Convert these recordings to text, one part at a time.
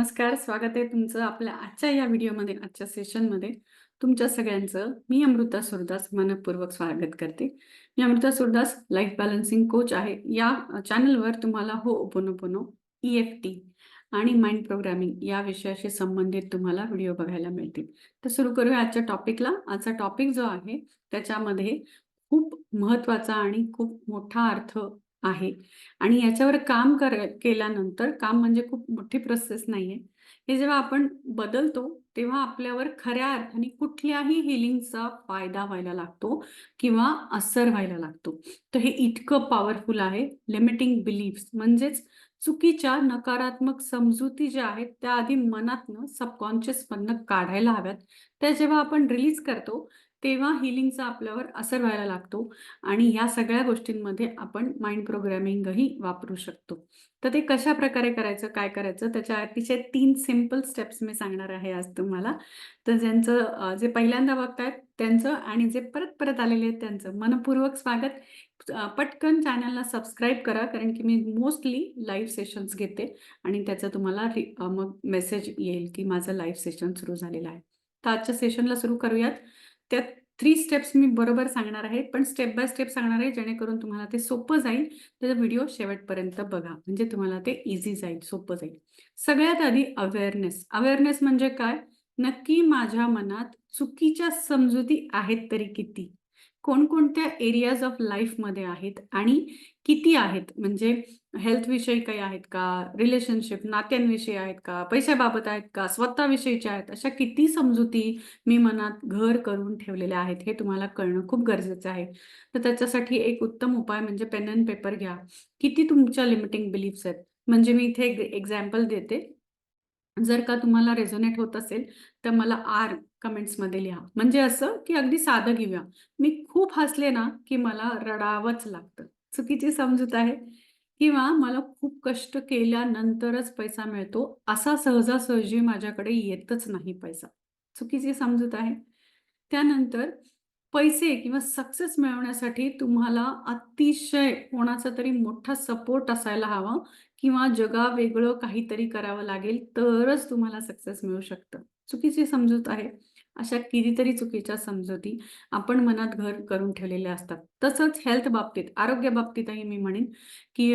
नमस्कार, स्वागत आहे तुमचं आपल्या आजच्या या व्हिडिओमध्ये, आजच्या सेशनमध्ये. तुमच्या सगळ्यांचं मी अमृता सुरदास मनपूर्वक स्वागत करते. मी Amruta Surdas life balancing coach आहे. या चॅनलवर तुम्हाला होओपोनोपोनो, ई-एफ-टी आणि माइंड प्रोग्रामिंग या विषयाशी संबंधित तुम्हाला व्हिडिओ बघायला मिळतील. तर सुरू करूया आजच्या टॉपिकला. आजचा टॉपिक जो आहे त्याच्यामध्ये खूप महत्त्वाचा आणि खूप मोठा अर्थ आहे आणि याच्यावर काम कर केल्यानंतर काम म्हणजे खूप मोठी प्रोसेस नाहीये. हे जेव्हा आपण बदलतो, तेव्हा आपल्यावर खऱ्या अर्थाने कुठल्याही हिलिंगचा फायदा व्हायला लागतो किंवा असर व्हायला लागतो. तर हे इतकं पॉवरफुल आहे. लिमिटिंग बिलीफ्स म्हणजेच चुकीच्या नकारात्मक समजुती ज्या आहेत, त्या आधी मनातनं सबकॉन्शियसमधनं काढायला हव्यात. त्या जेव्हा आपण रिलीज करतो, तेव्हा हिलिंगचा आपल्यावर असर व्हायला लागतो आणि ह्या सगळ्या गोष्टींमध्ये आपण माइंड प्रोग्रॅमिंगही वापरू शकतो. तर ते कशा प्रकारे करायचं, काय करायचं त्याच्या अतिशय तीन सिंपल स्टेप्स मी सांगणार आहे आज तुम्हाला. तर ज्यांचं जे पहिल्यांदा बघतायत त्यांचं आणि जे परत-परत आलेले आहेत त्यांचं मनपूर्वक स्वागत. पटकन चॅनलला सबस्क्राईब करा कारण की मी मोस्टली लाईव्ह सेशन्स घेते आणि त्याचा तुम्हाला मग मेसेज येईल की माझं लाईव्ह सेशन सुरू झालेलं आहे. तर आजच्या सेशनला सुरू करूयात. त्या थ्री स्टेप्स मी बरोबर सांगणार आहे, पण स्टेप बाय स्टेप सांगणार आहे जेणेकरून तुम्हाला ते सोपं जाईल. त्याचा व्हिडिओ शेवटपर्यंत बघा. म्हणजे तुम्हाला ते इझी जाईल, सोपं जाईल. सगळ्यात आधी अवेअरनेस. अवेअरनेस म्हणजे काय? नक्की माझ्या मनात चुकीच्या समजुती आहेत तरी किती? कोणकोणत्या एरियाज ऑफ लाईफमध्ये आहेत आणि किती आहेत? म्हणजे हेल्थविषयी काही आहेत का? रिलेशनशिप, नात्यांविषयी आहेत का? पैशाबाबत आहेत का? स्वतःविषयीच्या आहेत. अशा किती समजुती मी मनात घर करून ठेवलेल्या आहेत, हे तुम्हाला कळणं खूप गरजेचं आहे. तर त्याच्यासाठी एक उत्तम उपाय म्हणजे पेन अँड पेपर घ्या. किती तुमच्या लिमिटिंग बिलीफ्स आहेत? म्हणजे मी इथे एक एक्झाम्पल देते. जर का तुम्हाला रेझोनेट होत असेल, तर मला आर कमेंट्समध्ये लिहा. म्हणजे असं की अगदी साधं घेऊया. मी खूप हसले ना, की मला रडावंच लागतं. चुकीची समजूत आहे किंवा मला खूप कष्ट केल्यानंतरच पैसा मिळतो, असा सहजासहजी माझ्याकडे येतच नाही पैसा. चुकीची समजूत आहे. त्यानंतर पैसे किंवा सक्सेस मिळवण्यासाठी तुम्हाला अतिशय कोणाचा तरी मोठा सपोर्ट असायला हवा किंवा जगा वेगळं काहीतरी करावं लागेल, तरच तुम्हाला सक्सेस मिळू शकतं. चुकीची समजूत आहे. अशा कितीतरी चुकीच्या समजुती आपण मनात घर करून ठेवलेल्या असतात. तसंच हेल्थ बाबतीत, आरोग्य बाबतीतही मी म्हणेन, की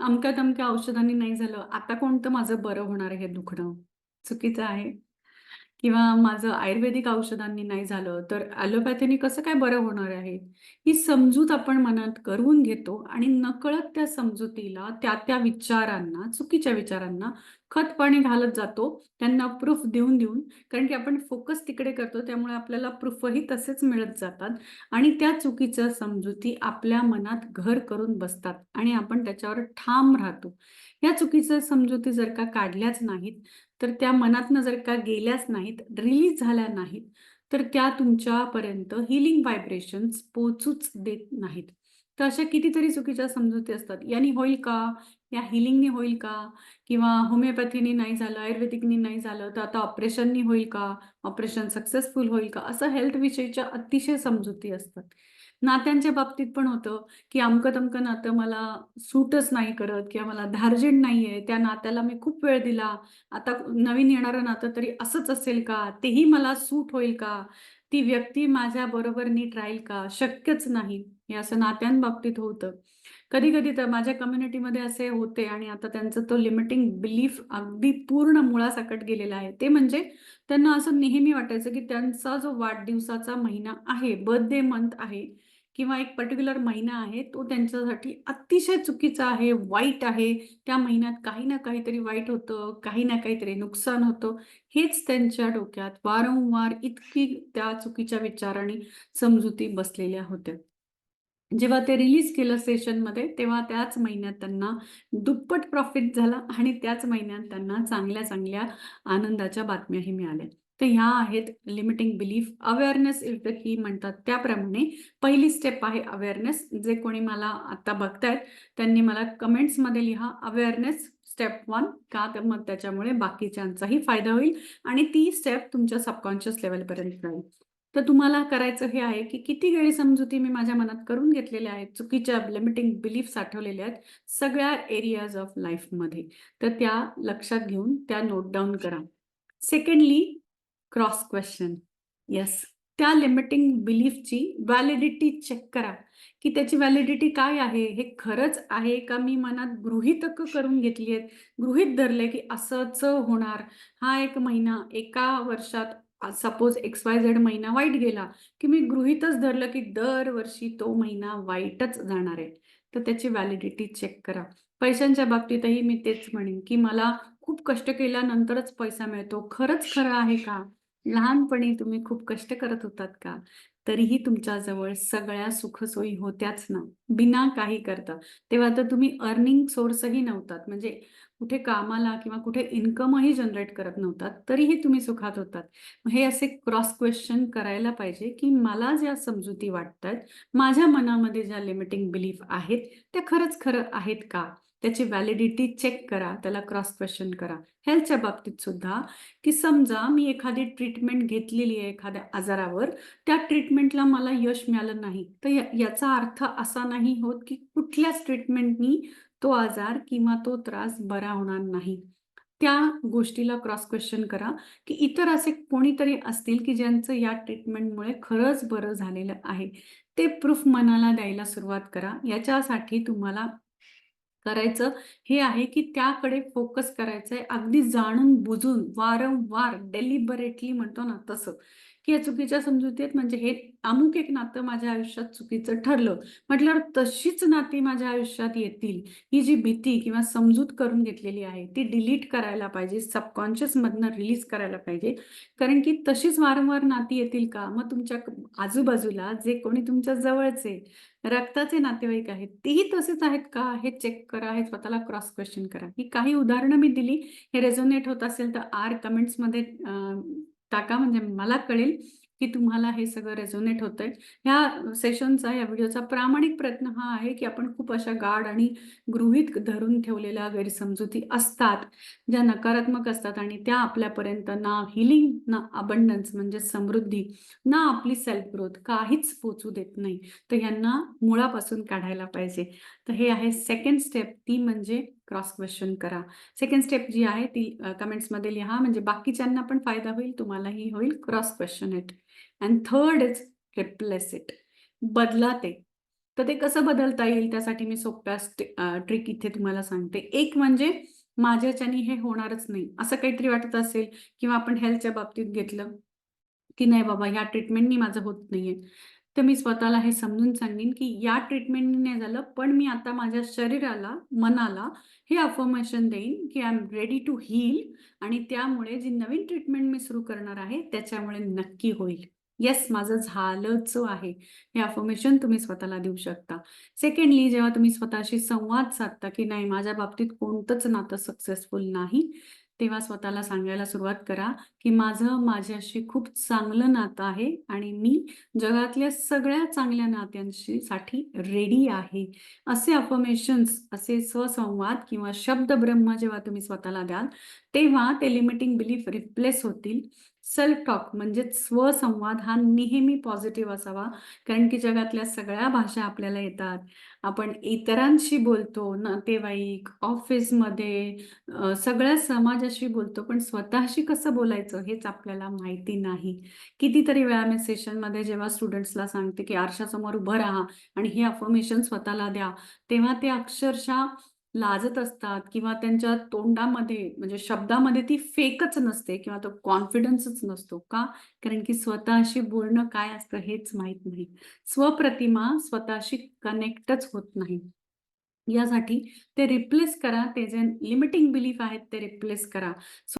अमक्या-तमक्या औषधांनी नाही झालं, आता कोणतं माझं बरं होणार आहे हे दुखणं? चुकीचं आहे. किंवा माझं आयुर्वेदिक औषधांनी नाही झालं, तर ॲलोपॅथीने कसं काय बरं होणार आहे? ही समजूत आपण मनात करून घेतो आणि नकळत त्या समजुतीला, त्या-त्या विचारांना, चुकीच्या विचारांना खतपाणी घालत जातो. त्यांना प्रूफ देऊन-देऊन. कारण की आपण फोकस तिकडे करतो, त्यामुळे आपल्याला प्रूफही तसेच मिळत जातात आणि त्या चुकीच्या समजुती आपल्या मनात घर करून बसतात आणि आपण त्याच्यावर ठाम राहतो. या चुकीच्या समजुती जर का काढल्याच नाहीत, तर त्या मनातनं जर का गेल्याच नाहीत, रिलीज झाल्या नाहीत, तर त्या तुमच्यापर्यंत हिलिंग व्हायब्रेशन्स पोचूच देत नाहीत. तर अशा कितीतरी चुकीच्या समजुती असतात. यांनी होईल का? या हिलिंगनी होईल का? किंवा होमिओपॅथीनी नाही झालं, आयुर्वेदिकनी नाही झालं, तर आता ऑपरेशननी होईल का? ऑपरेशन सक्सेसफुल होईल का? असं हेल्थविषयीच्या अतिशय समजुती असतात. नात्यांच्या बाबतीत पण होतं, की अमकं-तमकं नातं मला सूटच नाही करत किंवा मला धार्जिण नाहीये. त्या नात्याला मी खूप वेळ दिला. आता नवीन येणारं नातं तरी असंच असेल का? तेही मला सूट होईल का? ती व्यक्ती माझ्या बरोबर नीट राहील का? शक्यच नाही. हे असं नात्यांबाबतीत होतं. कधी-कधी तर माझ्या कम्युनिटीमध्ये असे होते आणि आता त्यांचं तो लिमिटिंग बिलीफ अगदी पूर्ण मुळासकट गेलेला आहे. ते म्हणजे त्यांना असं नेहमी वाटायचं, की त्यांचा जो वाढदिवसाचा महिना आहे, बर्थडे मंथ आहे किंवा एक पर्टिक्युलर महिना आहे, तो त्यांच्यासाठी अतिशय चुकीचा आहे, वाईट आहे. त्या महिन्यात काही ना काहीतरी वाईट होतं, काही ना काहीतरी नुकसान होतं. हेच त्यांच्या डोक्यात वारंवार इतकी त्या चुकीच्या विचाराने समजुती बसलेल्या होत्या. जेव्हा ते रिलीज केलं सेशनमध्ये, तेव्हा त्याच महिन्यात त्यांना दुप्पट प्रॉफिट झाला आणि त्याच महिन्यात त्यांना चांगल्या-चांगल्या आनंदाच्या बातम्याही मिळाल्या. तर ह्या आहेत limiting belief. Awareness is the key म्हणतात त्याप्रमाणे पहिली स्टेप आहे अवेअरनेस. जे कोणी मला आता बघतायत, त्यांनी मला कमेंट्समध्ये लिहा अवेअरनेस स्टेप वन का तर मग त्याच्यामुळे बाकीच्यांचाही फायदा होईल आणि ती स्टेप तुमच्या सबकॉन्शियस लेवलपर्यंत जाईल. तर तुम्हाला करायचं हे आहे की किती गैरसमजुती मी माझ्या मनात करून घेतलेल्या आहेत चुकीच्या लिमिटिंग बिलीफ साठवलेल्या आहेत सगळ्या एरियाज ऑफ लाईफमध्ये तर त्या लक्षात घेऊन त्या नोट डाऊन करा सेकंडली क्रॉस क्वेश्चन येस त्या लिमिटिंग बिलीफची व्हॅलिडिटी चेक करा. की त्याची व्हॅलिडिटी काय आहे? हे खरंच आहे का? मी मनात गृहितक करून घेतली आहेत. गृहित धरले की असंच होणार. हा एक महिना एका वर्षात सपोज एक्स वाय झेड महिना वाईट गेला की मी गृहितच धरलं की दरवर्षी तो महिना वाईटच जाणार आहे. तर त्याची व्हॅलिडिटी चेक करा. पैशांच्या बाबतीतही मी तेच म्हणेन की मला खूप कष्ट केल्यानंतरच पैसा मिळतो. खरंच खरं आहे का? लहानपणी तुम्ही खूप कष्ट करत होतात का? तरीही तुमच्याजवळ सगळ्या सुखसोयी होत्याच ना? बिना काही करता. तेव्हा तर तुम्ही अर्निंग सोर्सही नव्हतात. म्हणजे कुठे कामाला किंवा कुठे इन्कमही जनरेट करत नव्हतात. तरीही तुम्ही सुखात होतात. हे असे क्रॉस क्वेश्चन करायला पाहिजे की मला ज्या समजुती वाटतात माझ्या मनामध्ये ज्या लिमिटिंग बिलीफ आहेत त्या खरंच खरं आहेत का? त्याची व्हॅलिडिटी चेक करा त्याला क्रॉस क्वेश्चन करा. हेल्थच्या बाबतीत सुद्धा की समजा मी एखादी ट्रीटमेंट घेतलेली आहे एखाद्या आजारावर त्या ट्रीटमेंटला मला यश मिळालं नाही. तर याचा अर्थ असा नाही होत की कुठल्याच ट्रीटमेंटनी तो आजार किंवा तो त्रास बरा होणार नाही. त्या गोष्टीला क्रॉस क्वेश्चन करा की इतर असे कोणीतरी असतील की ज्यांचं या ट्रीटमेंटमुळे खरंच बरं झालेलं आहे. ते प्रूफ मनाला द्यायला सुरुवात करा. याच्यासाठी तुम्हाला करायचं हे आहे की त्याकडे फोकस करायचं आहे अगदी जाणून बुजून वारंवार डेलिबरेटली म्हणतो ना तसं. की या चुकीच्या समजुती आहेत म्हणजे हे अमुक एक नातं माझ्या आयुष्यात चुकीचं ठरलं. म्हटल्यावर तशीच नाती माझ्या आयुष्यात येतील. ही जी भीती किंवा समजूत करून घेतलेली आहे ती डिलीट करायला पाहिजे सबकॉन्शियसमधनं रिलीज करायला पाहिजे. कारण की तशीच वारंवार नाती येतील का? मग तुमच्या आजूबाजूला जे कोणी तुमच्या जवळचे रक्ताचे नातेवाईक आहेत तेही तसेच आहेत का? हे चेक करा हे स्वतःला क्रॉस क्वेश्चन करा. ही काही उदाहरणं मी दिली. हे रेझोनेट होत असेल तर आर कमेंट्समध्ये टाका म्हणजे मला कळेल की तुम्हाला हे सगळं रेझोनेट होतंय. ह्या सेशनचा या व्हिडिओचा प्रामाणिक प्रयत्न हा आहे की आपण खूप अशा गाढ आणि गृहित धरून ठेवलेल्या गैरसमजुती असतात ज्या नकारात्मक असतात आणि त्या आपल्यापर्यंत ना हिलिंग ना अबंडन्स म्हणजे समृद्धी ना आपली सेल्फ ग्रोथ काहीच पोचू देत नाही. तर यांना मुळापासून काढायला पाहिजे. तर हे आहे सेकंड स्टेप ती म्हणजे क्रॉस क्वेश्चन करा. सेकंड स्टेप जी आहे ती कमेंट्समध्ये लिहा म्हणजे बाकीच्यांना पण फायदा होईल तुम्हालाही होईल cross question it and third is replace it बदला ते तर ते कसं बदलता येईल त्यासाठी मी सोप्या ट्रिक इथे तुम्हाला सांगते. एक म्हणजे माझ्याच्यानी हे होणारच नाही. असं काहीतरी वाटत असेल किंवा आपण हेल्थच्या बाबतीत घेतलं की नाही बाबा ह्या ट्रीटमेंटनी माझं होत नाहीये. तर मी स्वतःला हे समजून सांगेन की या ट्रीटमेंटने नाही झालं पण मी आता माझ्या शरीराला मनाला हे अफर्मेशन देईन की I am ready to heal आणि त्यामुळे जी नवीन ट्रीटमेंट मी सुरू करणार आहे त्याच्यामुळे नक्की होईल. येस माझं झालंच आहे. हे अफर्मेशन तुम्ही स्वतःला देऊ शकता. सेकंडली जेव्हा तुम्ही स्वतःशी संवाद साधता की नाही माझ्या बाबतीत कोणतंच नातं सक्सेसफुल नाही तेव्हा स्वतःला सांगायला सुरुवात करा की माझं माझ्याशी खूप चांगलं नातं आहे आणि मी जगातल्या सगळ्या चांगल्या नात्यांशी साठी रेडी आहे. असे अफर्मेशन्स असे स्वसंवाद किंवा शब्द ब्रह्म जेव्हा तुम्ही स्वतःला द्याल तेव्हा ते लिमिटिंग बिलीफ रिप्लेस होतील. सेल्फ टॉक म्हणजे स्वसंवाद हा नेहमी पॉझिटिव्ह असावा. कारण की जगातल्या सगळ्या भाषा आपल्याला येतात. आपण इतरांशी बोलतो नातेवाईक ऑफिसमध्ये सगळ्या समाजाशी बोलतो पण स्वतःशी कसं बोलायचं हेच आपल्याला माहिती नाही. कितीतरी वेळा मी सेशनमध्ये जेव्हा स्टुडंट्सला सांगते की आरशासमोर उभं राहा आणि हे अफर्मेशन स्वतःला द्या तेव्हा ते अक्षरशः लाजत असतात किंवा त्यांच्या तोंडामध्ये म्हणजे शब्दामध्ये ती फेकच नसते किंवा तो कॉन्फिडन्सच नसतो का? कारण की स्वतःशी बोलणं काय असतं हेच माहीत नाही. स्वप्रतिमा स्वतःशी कनेक्टच होत नाही. यासाठी ते रिप्लेस करा. ते जे लिमिटिंग बिलीफ आहेत ते रिप्लेस करा.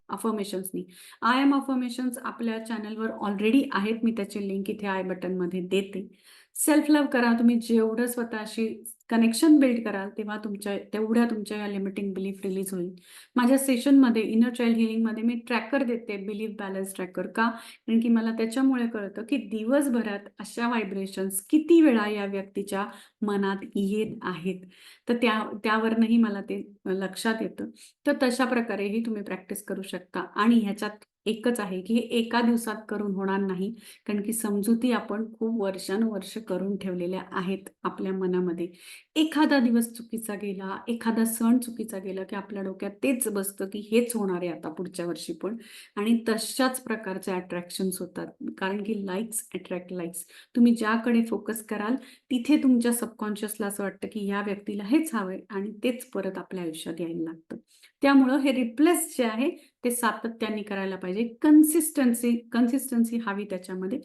अफर्मेशन्सनी आय एम अफर्मेशन्स आपल्या चॅनलवर ऑलरेडी आहेत. मी त्याची लिंक इथे आय बटनमध्ये देते. सेल्फ लव्ह करा. तुम्ही जेवढं स्वतःशी कनेक्शन बिल्ड कराल तेव्हा तुमच्या तेवढ्या तुमच्या या लिमिटिंग बिलीफ रिलीज होईल. माझ्या सेशनमध्ये इनर चाइल्ड हिलिंगमध्ये मी ट्रॅकर देते बिलीफ बॅलन्स ट्रॅकर का? कारण की मला त्याच्यामुळे कळतं की दिवसभरात अशा व्हायब्रेशन्स किती वेळा या व्यक्तीच्या मनात येत आहेत? तर त्या त्यावरनंही मला ते लक्षात येतं. तर तशा प्रकारेही तुम्ही प्रॅक्टिस करू शकता. आणि ह्याच्यात एकच आहे की हे एका दिवसात करून होणार नाही कारण की समजुती आपण खूप वर्षानुवर्ष करून ठेवलेल्या आहेत आपल्या मनामध्ये. एखादा दिवस चुकीचा गेला एखादा सण चुकीचा गेला की आपल्या डोक्यात तेच बसतं की हेच होणार आहे आता पुढच्या वर्षी पण. आणि तशाच प्रकारचे अट्रॅक्शन्स होतात कारण की लाईक्स अट्रॅक्ट लाईक्स तुम्ही ज्याकडे फोकस कराल तिथे तुमच्या सबकॉन्शियसला असं वाटतं की या व्यक्तीला हेच हवंय आणि तेच परत आपल्या आयुष्यात यायला लागतं. त्यामुळं हे रिप्लेस जे आहे ते सातत्याने करायला पाहिजे. कन्सिस्टन्सी कन्सिस्टन्सी हवी त्याच्यामध्ये.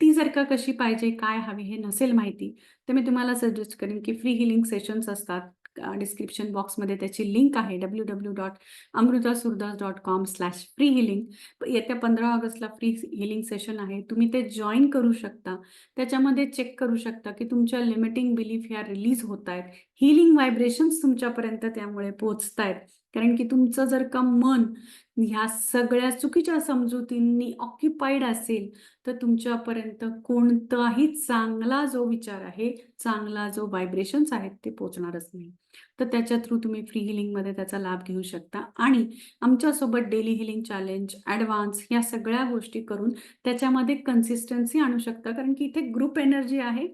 ती जर का कशी पाहिजे काय हवी हे नसेल माहिती तर मी तुम्हाला सजेस्ट करेन की फ्री हिलिंग सेशन्स असतात. डिस्क्रिप्शन बॉक्समध्ये त्याची लिंक आहे. W W dot Amruta Surdas dot com slash free healing येत्या पंधरा ऑगस्टला फ्री हिलिंग सेशन आहे. तुम्ही ते जॉईन करू शकता. त्याच्यामध्ये चेक करू शकता की तुमच्या लिमिटिंग बिलीफ ह्या रिलीज होत आहेत हिलिंग व्हायब्रेशन्स तुमच्यापर्यंत त्यामुळे पोचतायत. आहेत कारण की तुमचं जर का मन ह्या सगळ्या चुकीच्या समजुतींनी ऑक्युपाईड असेल तर तुमच्यापर्यंत कोणताही चांगला जो विचार आहे चांगला जो व्हायब्रेशन्स आहेत ते पोचणारच नाही. तर त्याच्या थ्रू तुम्ही फ्री हिलिंगमध्ये त्याचा लाभ घेऊ शकता. आणि आमच्यासोबत डेली हिलिंग चॅलेंज ॲडव्हान्स या सगळ्या गोष्टी करून त्याच्यामध्ये कन्सिस्टन्सी आणू शकता. कारण की इथे ग्रुप एनर्जी आहे.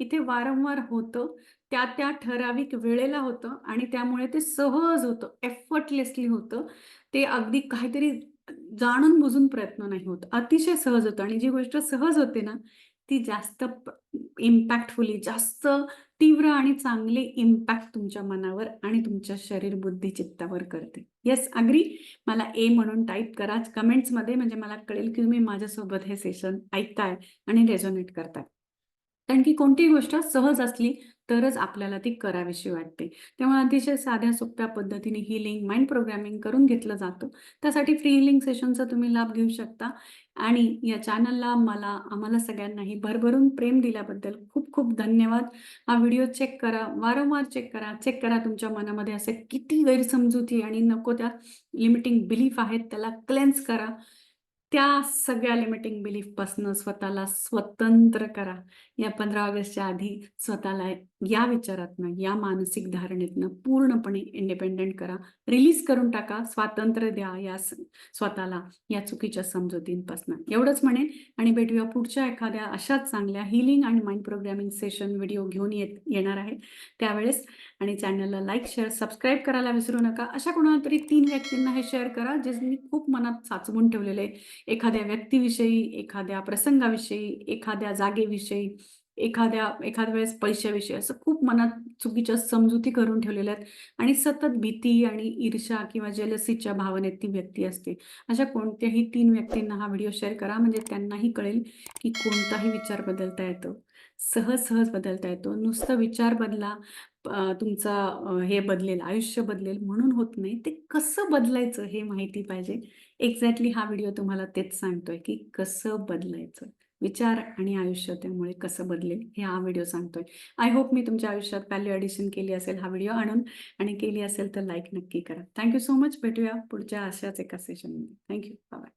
इथे वारंवार होतं. त्या त्या ठराविक वेळेला होतं आणि त्यामुळे ते सहज होतं एफर्टलेसली होतं. ते अगदी काहीतरी जाणून बुजून प्रयत्न नाही होत. अतिशय सहज होतं आणि जी गोष्ट सहज होते ना ती जास्त इम्पॅक्टफुली जास्त तीव्र आणि चांगले इम्पॅक्ट तुमच्या मनावर आणि तुमच्या शरीर बुद्धी चित्तावर करते. येस अग्री मला ए म्हणून टाईप करा. कमेंट्समध्ये म्हणजे मला कळेल की तुम्ही माझ्यासोबत हे सेशन ऐकताय आणि रेझोनेट करताय. कारण की कोणतीही गोष्ट सहज असली तरच आपल्याला ती करावीशी वाटते. त्यामुळे अतिशय साध्या सोप्या पद्धतीने हिलिंग माइंड प्रोग्रामिंग करून घेतलं जातं. त्यासाठी फ्री हिलिंग सेशनचा तुम्ही लाभ घेऊ शकता. आणि या चॅनलला मला आम्हाला सगळ्यांनाही भरभरून प्रेम दिल्याबद्दल खूप खूप धन्यवाद. हा व्हिडिओ चेक करा वारंवार चेक करा. चेक करा तुमच्या मनामध्ये असे किती गैरसमजुती आणि नको त्या लिमिटिंग बिलीफ आहेत त्याला क्लेन्स करा. त्या सगळ्या लिमिटिंग बिलीफपासनं स्वतःला स्वतंत्र करा. या पंधरा ऑगस्टच्या आधी स्वतःला या विचारातनं या मानसिक धारणेतनं पूर्णपणे इंडिपेंडेंट करा. रिलीज करून टाका. स्वातंत्र्य द्या या स्वतःला या चुकीच्या समजुतींपासून. एवढंच म्हणेन आणि भेटूया पुढच्या एखाद्या अशाच चांगल्या हिलिंग आणि माइंड प्रोग्रॅमिंग सेशन व्हिडिओ घेऊन येत येणार आहे. त्यावेळेस आणि चॅनलला लाईक शेअर सबस्क्राईब करायला विसरू नका. अशा कोणाला तरी तीन व्यक्तींना हे शेअर करा जे मी खूप मनात साचवून ठेवलेले एखाद्या व्यक्तीविषयी एखाद्या प्रसंगाविषयी एखाद्या जागेविषयी एखाद्या एखाद्या वेळेस पैशाविषयी असं खूप मनात चुकीच्या समजुती करून ठेवलेल्या आहेत. आणि सतत भीती आणि ईर्षा किंवा जलसीच्या भावनेत ती व्यक्ती असते. अशा कोणत्याही तीन व्यक्तींना हा व्हिडिओ शेअर करा म्हणजे त्यांनाही कळेल की कोणताही विचार बदलता येतो. सहज सहज बदलता येतो. नुसतं विचार बदला तुमचा हे बदलेल आयुष्य बदलेल म्हणून होत नाही. ते कसं बदलायचं हे माहिती पाहिजे. एक्झॅक्टली हा व्हिडिओ तुम्हाला तेच सांगतोय की कसं बदलायचं. विचार आणि आयुष्य त्यामुळे कसं बदलेल हे हा व्हिडिओ सांगतोय. आय होप मी तुमच्या आयुष्यात व्हॅल्यू ॲडिशन केली असेल हा व्हिडिओ आणून आणि केली असेल तर लाईक नक्की करा. थँक्यू सो मच भेटूया पुढच्या अशाच एका सेशनमध्ये थँक्यू बाय